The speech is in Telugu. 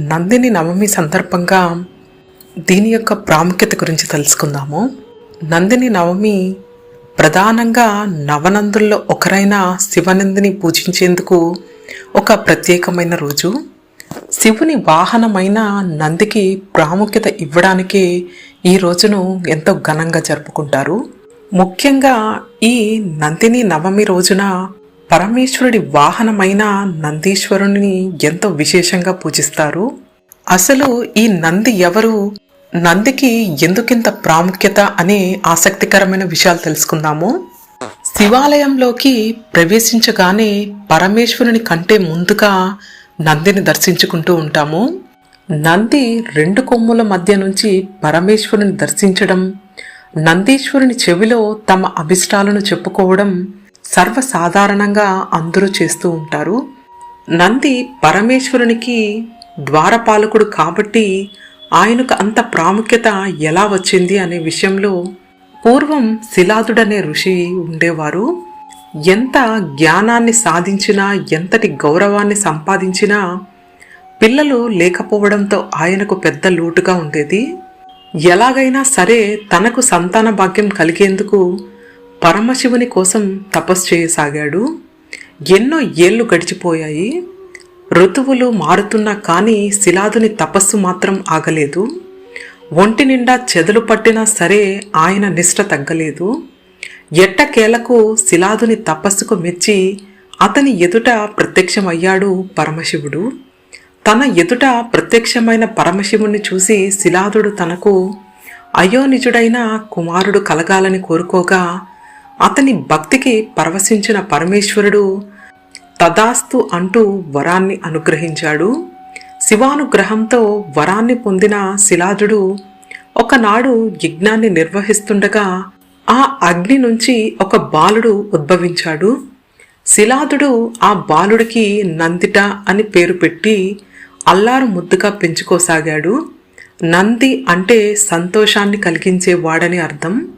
నందిని నవమి సందర్భంగా దీని యొక్క ప్రాముఖ్యత గురించి తెలుసుకుందాము. నందిని నవమి ప్రధానంగా నవనందుల్లో ఒకరైన శివనందిని పూజించేందుకు ఒక ప్రత్యేకమైన రోజు. శివుని వాహనమైన నందికి ప్రాముఖ్యత ఇవ్వడానికి ఈ రోజును ఎంతో ఘనంగా జరుపుకుంటారు. ముఖ్యంగా ఈ నందిని నవమి రోజున పరమేశ్వరుడి వాహనమైన నందీశ్వరుని ఎంతో విశేషంగా పూజిస్తారు? అసలు ఈ నంది ఎవరు? నందికి ఎందుకింత ప్రాముఖ్యత అనే ఆసక్తికరమైన విషయాలు తెలుసుకుందాము. శివాలయంలోకి ప్రవేశించగానే పరమేశ్వరుని కంటే ముందుగా నందిని దర్శించుకుంటూ ఉంటాము. నంది రెండు కొమ్ముల మధ్య నుంచి పరమేశ్వరుని దర్శించడం నందీశ్వరుని చెవిలో తమ అభిష్టాలను చెప్పుకోవడం సర్వసాధారణంగా అందరూ చేస్తూ ఉంటారు. నంది పరమేశ్వరునికి ద్వారపాలకుడు కాబట్టి ఆయనకు అంత ప్రాముఖ్యత ఎలా వచ్చింది అనే విషయంలో పూర్వం శిలాదుడనే ఋషి ఉండేవారు. ఎంత జ్ఞానాన్ని సాధించినా ఎంతటి గౌరవాన్ని సంపాదించినా పిల్లలు లేకపోవడంతో ఆయనకు పెద్ద లోటుగా ఉండేది. ఎలాగైనా సరే తనకు సంతాన భాగ్యం కలిగేందుకు పరమశివుని కోసం తపస్సు చేయసాగాడు. ఎన్నో ఏళ్ళు గడిచిపోయాయి. ఋతువులు మారుతున్నా కానీ శిలాదుని తపస్సు మాత్రం ఆగలేదు. ఒంటి నిండా చెదలు పట్టినా సరే ఆయన నిష్ట తగ్గలేదు. ఎట్టకేలకు శిలాదుని తపస్సుకు మెచ్చి అతని ఎదుట ప్రత్యక్షమయ్యాడు పరమశివుడు. తన ఎదుట ప్రత్యక్షమైన పరమశివుణ్ణి చూసి శిలాదుడు తనకు అయోనిజుడైన కుమారుడు కలగాలని కోరుకోగా అతని భక్తికి పరవశించిన పరమేశ్వరుడు తదాస్తు అంటూ వరాన్ని అనుగ్రహించాడు. శివానుగ్రహంతో వరాన్ని పొందిన శిలాజుడు ఒకనాడు యజ్ఞాన్ని నిర్వహిస్తుండగా ఆ అగ్ని నుంచి ఒక బాలుడు ఉద్భవించాడు. శిలాదుడు ఆ బాలుడికి నందిట అని పేరు పెట్టి అల్లారు ముద్దుగా పెంచుకోసాగాడు. నంది అంటే సంతోషాన్ని కలిగించే వాడని అర్థం.